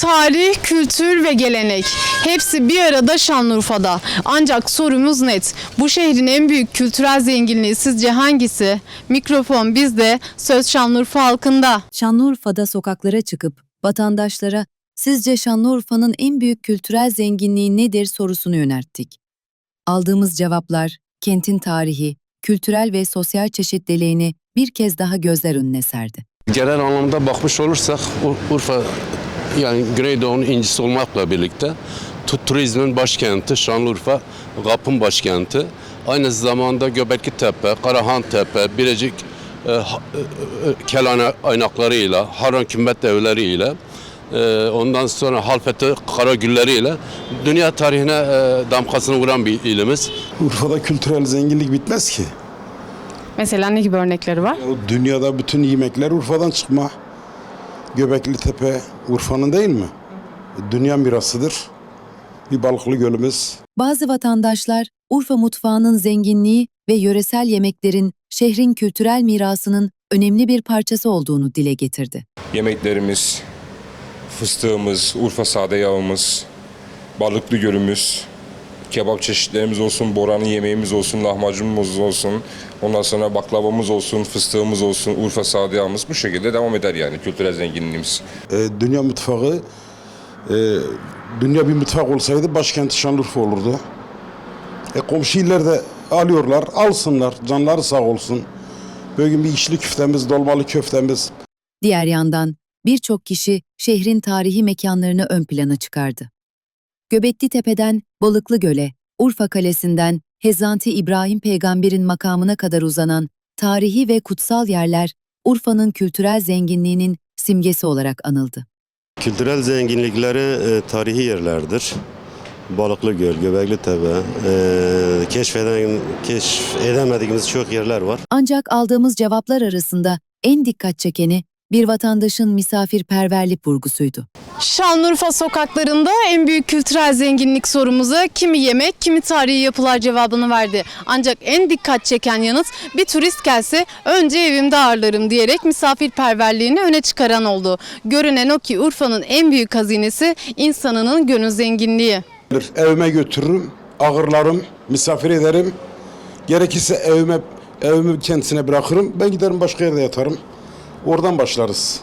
Tarih, kültür ve gelenek hepsi bir arada Şanlıurfa'da. Ancak sorumuz net. Bu şehrin en büyük kültürel zenginliği sizce hangisi? Mikrofon bizde, söz Şanlıurfa halkında. Şanlıurfa'da sokaklara çıkıp vatandaşlara sizce Şanlıurfa'nın en büyük kültürel zenginliği nedir sorusunu yönelttik. Aldığımız cevaplar kentin tarihi, kültürel ve sosyal çeşitliliğini bir kez daha gözler önüne serdi. Genel anlamda bakmış olursak Ur- Urfa yani Güneydoğu'nun incisi olmakla birlikte tu- turizmin başkenti Şanlıurfa, Kapın başkenti. Aynı zamanda Göbekli Tepe, Karahan Tepe, Birecik e, e, e, Kelane aynaklarıyla, Harran Kümbet evleriyle, e, ondan sonra Halfeti Karagülleriyle dünya tarihine e, damgasını vuran bir ilimiz. Urfa'da kültürel zenginlik bitmez ki. Mesela ne gibi örnekleri var? O dünyada bütün yemekler Urfa'dan çıkma. Göbekli Tepe Urfa'nın değil mi? Dünya mirasıdır. Bir balıklı gölümüz. Bazı vatandaşlar Urfa mutfağının zenginliği ve yöresel yemeklerin şehrin kültürel mirasının önemli bir parçası olduğunu dile getirdi. Yemeklerimiz, fıstığımız, Urfa sade yağımız, balıklı gölümüz, kebap çeşitlerimiz olsun, boranın yemeğimiz olsun, lahmacunumuz olsun, ondan sonra baklavamız olsun, fıstığımız olsun, Urfa sade yağımız bu şekilde devam eder yani kültürel zenginliğimiz. Ee, dünya mutfağı e, dünya bir mutfak olsaydı başkenti Şanlıurfa olurdu. E, komşu iller de alıyorlar. Alsınlar. Canları sağ olsun. Bugün bir içli köftemiz, dolmalı köftemiz, Diğer yandan birçok kişi şehrin tarihi mekanlarını ön plana çıkardı. Göbekli Tepe'den Balıklı Göl'e, Urfa Kalesi'nden Hezanti İbrahim Peygamber'in makamına kadar uzanan tarihi ve kutsal yerler Urfa'nın kültürel zenginliğinin simgesi olarak anıldı. Kültürel zenginlikleri e, tarihi yerlerdir. Balıklı Göl, Göbekli Tepe, e, keşfeden, keşfedemediğimiz çok yerler var. Ancak aldığımız cevaplar arasında en dikkat çekeni bir vatandaşın misafirperverlik vurgusuydu. Şanlıurfa sokaklarında en büyük kültürel zenginlik sorumuza kimi yemek, kimi tarihi yapılar cevabını verdi. Ancak en dikkat çeken yanıt bir turist gelse önce evimde ağırlarım diyerek misafirperverliğini öne çıkaran oldu. Görünen o ki Urfa'nın en büyük hazinesi insanının gönül zenginliği. evime götürürüm, ağırlarım, misafir ederim. Gerekirse evime evimi kendisine bırakırım. Ben giderim başka yerde yatarım. Oradan başlarız.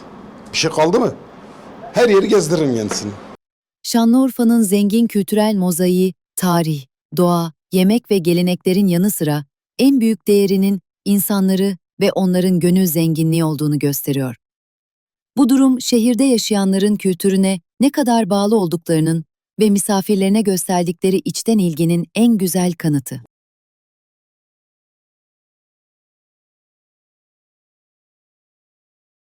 Bir şey kaldı mı? Her yeri gezdiririm kendisini. Şanlıurfa'nın zengin kültürel mozaiği, tarih, doğa, yemek ve geleneklerin yanı sıra en büyük değerinin insanları ve onların gönül zenginliği olduğunu gösteriyor. Bu durum şehirde yaşayanların kültürüne ne kadar bağlı olduklarının ve misafirlerine gösterdikleri içten ilginin en güzel kanıtı.